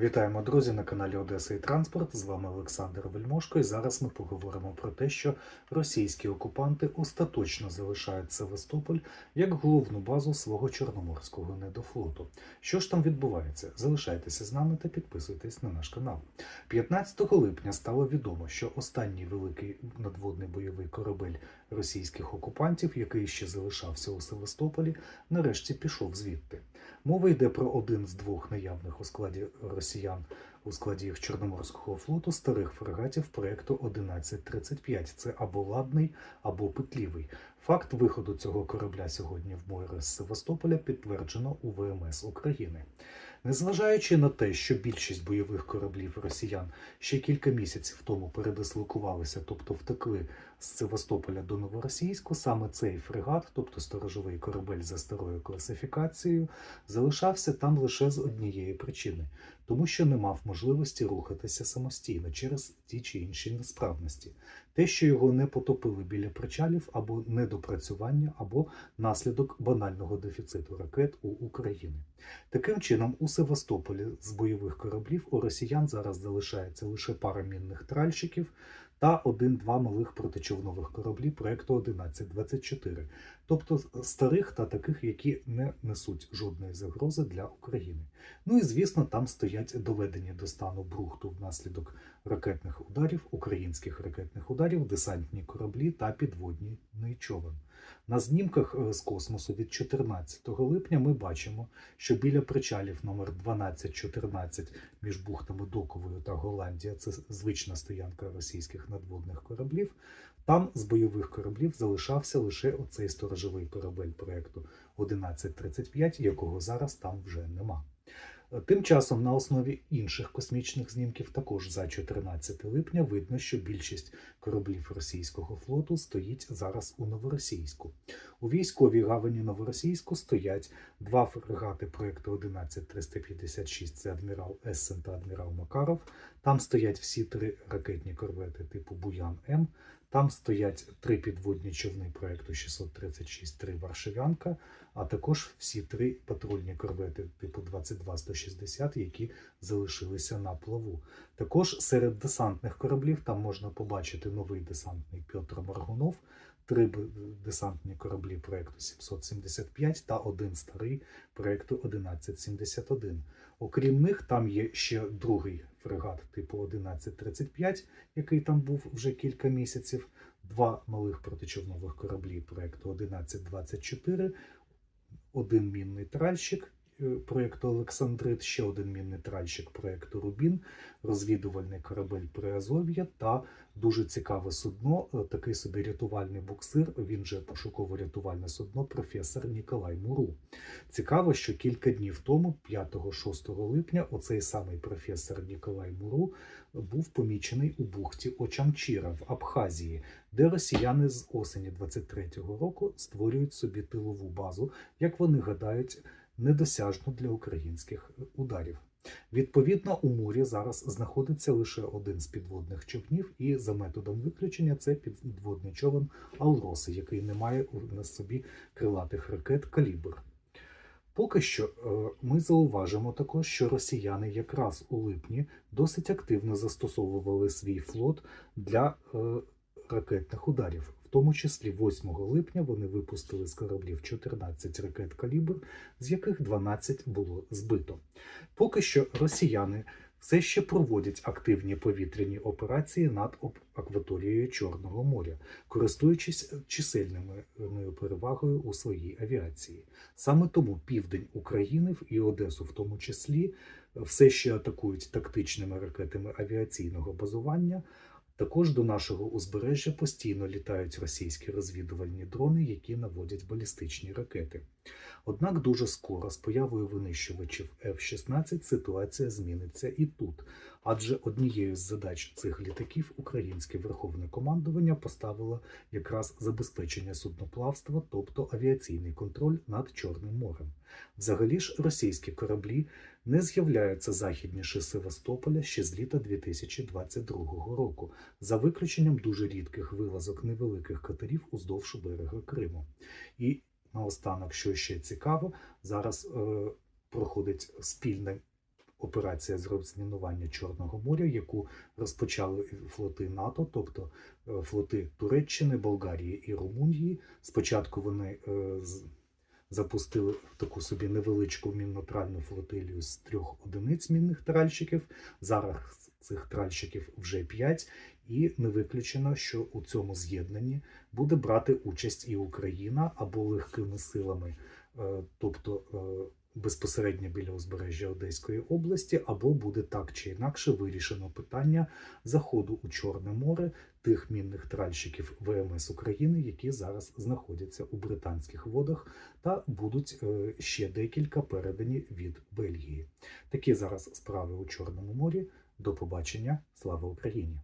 Вітаємо, друзі, на каналі Одеса і Транспорт. З вами Олександр Вельмошко. І зараз ми поговоримо про те, що російські окупанти остаточно залишають Севастополь як головну базу свого чорноморського недофлоту. Що ж там відбувається? Залишайтеся з нами та підписуйтесь на наш канал. 15 липня стало відомо, що останній великий надводний бойовий корабель російських окупантів, який ще залишався у Севастополі, нарешті пішов звідти. Мова йде про один з двох наявних у складі росіян у складі їх Чорноморського флоту старих фрегатів проекту 1135. Це або ладний, або петлівий. Факт виходу цього корабля сьогодні в море з Севастополя підтверджено у ВМС України. Незважаючи на те, що більшість бойових кораблів росіян ще кілька місяців тому передислокувалися, тобто втекли з Севастополя до Новоросійську, саме цей фрегат, тобто сторожовий корабель за старою класифікацією, залишався там лише з однієї причини, тому що не мав можливості рухатися самостійно через ті чи інші несправності. Те, що його не потопили біля причалів або недопрацювання, або наслідок банального дефіциту ракет у Україні. Таким чином, у Севастополі з бойових кораблів у росіян зараз залишається лише пара мінних тральщиків та один-два малих протичовнових кораблі проекту 1124, тобто старих та таких, які не несуть жодної загрози для України. Ну і звісно, там стоять доведені до стану брухту внаслідок ракетних ударів, українських ракетних ударів, десантні кораблі та підводні човен. На знімках е, з космосу від 14 липня ми бачимо, що біля причалів номер 1214 між бухтами Доковою та Голландія, це звична стоянка російських надводних кораблів. Там з бойових кораблів залишався лише оцей сторожовий корабель проекту 1135, якого зараз там вже нема. Тим часом на основі інших космічних знімків, також за 14 липня, видно, що більшість кораблів російського флоту стоїть зараз у Новоросійську. У військовій гавані Новоросійську стоять два фрегати проекту 11356 це адмірал Ессен та адмірал Макаров. Там стоять всі три ракетні корвети типу Буян М. Там стоять три підводні човни проекту 636-3 Варшавянка, а також всі три патрульні корвети типу 22160, які залишилися на плаву. Також серед десантних кораблів там можна побачити новий десантний Петр Маргунов, три десантні кораблі проекту 775 та один старий проекту 1171. Окрім них, там є ще другий фрегат типу 1135, який там був вже кілька місяців, два малих протичовнових кораблі проекту 1124, один мінний тральщик проєкту Олександрит, ще один мінний тральщик проєкту Рубін, розвідувальний корабель Приазов'я та дуже цікаве судно, е, такий собі рятувальний буксир. Він же пошуково-рятувальне судно, професор Ніколай Муру. Цікаво, що кілька днів тому, 5-6 липня, оцей самий професор Ніколай Муру був помічений у бухті Очамчіра в Абхазії, де росіяни з осені 23-го року створюють собі тилову базу, як вони гадають, недосяжну для українських ударів. Відповідно, у морі зараз знаходиться лише один з підводних човнів, і за методом виключення це підводний човен Алроси, який не має на собі крилатих ракет калібр. Поки що е, ми зауважимо також, що росіяни якраз у липні досить активно застосовували свій флот для е, ракетних ударів. В тому числі 8 липня вони випустили з кораблів 14 ракет калібр, з яких 12 було збито. Поки що росіяни все ще проводять активні повітряні операції над акваторією Чорного моря, користуючись чисельними перевагою у своїй авіації. Саме тому південь України і Одесу, в тому числі, все ще атакують тактичними ракетами авіаційного базування. Також до нашого узбережжя постійно літають російські розвідувальні дрони, які наводять балістичні ракети. Однак дуже скоро з появою винищувачів F-16 ситуація зміниться і тут, адже однією з задач цих літаків українське верховне командування поставило якраз забезпечення судноплавства, тобто авіаційний контроль над Чорним морем. Взагалі ж російські кораблі не з'являються західніше Севастополя ще з літа 2022 року, за виключенням дуже рідких вилазок невеликих катерів уздовж берега Криму. І наостанок, що ще цікаво, зараз е, проходить спільне операція з розмінування Чорного моря, яку розпочали флоти НАТО, тобто е, флоти Туреччини, Болгарії і Румунії. Спочатку вони е, запустили таку собі невеличку мінно-тральну флотилію з трьох одиниць мінних тральщиків. Зараз цих тральщиків вже п'ять, і не виключено, що у цьому з'єднанні буде брати участь і Україна або легкими силами, е, тобто безпосередньо біля узбережжя Одеської області, або буде так чи інакше вирішено питання заходу у Чорне море тих мінних тральщиків ВМС України, які зараз знаходяться у британських водах, та будуть е, ще декілька передані від Бельгії. Такі зараз справи у Чорному морі. До побачення. Слава Україні!